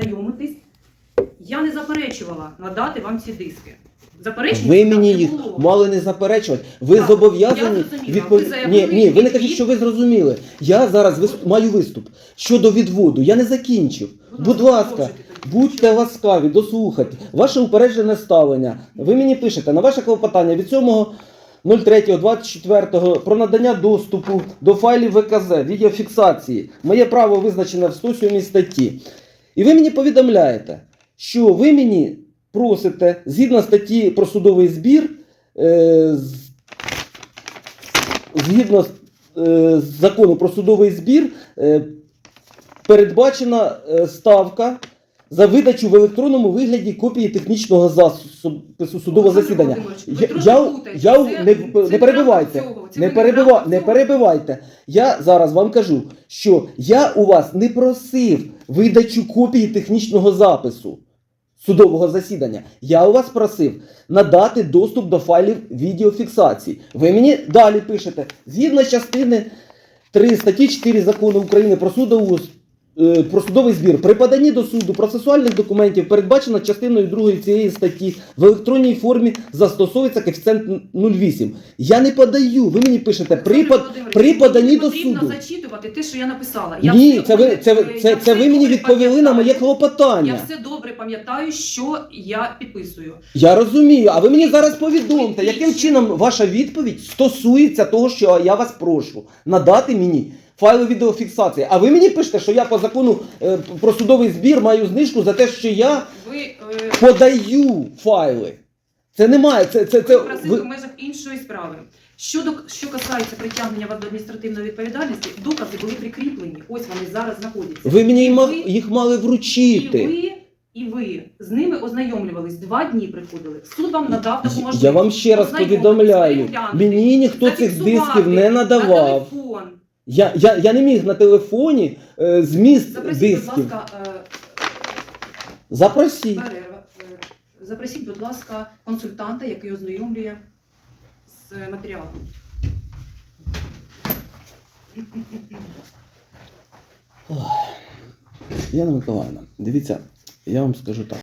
ознайомитись. Я не заперечувала надати вам ці диски. Заперечень Ви мені їх мали не заперечувати. Ви Так, зобов'язані я зрозуміла. відповідь. Ви Ні, заявили ні, ви не відвід. кажіть, що ви зрозуміли. Я зараз вис- маю виступ щодо відводу. Я не закінчив. Будь ласка, продовжуйте тоді. будьте ласкаві, дослухайте. Ваше упереджене ставлення. Ви мені пишете на ваше клопотання від 7.03.24 про надання доступу до файлів ВКЗ, відеофіксації. Моє право визначене в 107 статті. І ви мені повідомляєте, що ви мені просите згідно статті про судовий збір, е, згідно е, закону про судовий збір, е, передбачена е, ставка за видачу в електронному вигляді копії технічного засобу судового засідання. Я, я, я не, не перебивайте. Не, перебива, не перебивайте. Я зараз вам кажу, що я у вас не просив видачу копії технічного запису судового засідання. Я у вас просив надати доступ до файлів відеофіксації. Ви мені далі пишете, згідно частини 3 статті 4 закону України про судову про судовий збір при поданні до суду процесуальних документів передбачено частиною 2 цієї статті в електронній формі застосовується коефіцієнт 0,8. Я не подаю. Ви мені пишете при, под- при поданні не до потрібно зачитувати те, що я написала. Ні, все це ви, добре- це, я це, це все ви мені добре відповіли на моє пам'ятаю. клопотання. Я все добре пам'ятаю, що я підписую. Я розумію, а ви мені зараз повідомте, яким чином ваша відповідь стосується того, що я вас прошу надати мені файли відеофіксації. А ви мені пишете, що я по закону е, про судовий збір маю знижку за те, що я Ви, е, подаю файли. Це немає. Це, це, ви це, просили ви- в межах іншої справи. Щодо що касається притягнення вас до адміністративної відповідальності, докази були прикріплені. Ось вони зараз знаходяться. ви мені ма- їх мали І вручити. ви, і ви з ними ознайомлювались. Два дні приходили. Суд вам надав таку можливість. Я вам ще раз ознайомитись, повідомляю, переглянути, мені ніхто цих зафіксувати дисків не надавав. На телефон. Я, я, я не міг на телефоні е, зміст Запросіть, дисків. будь ласка, е, Запросіть. перерва. Е, Запросіть, будь ласка, консультанта, який ознайомлює з е, матеріалом. Яна Миколаївна, дивіться, я вам скажу так.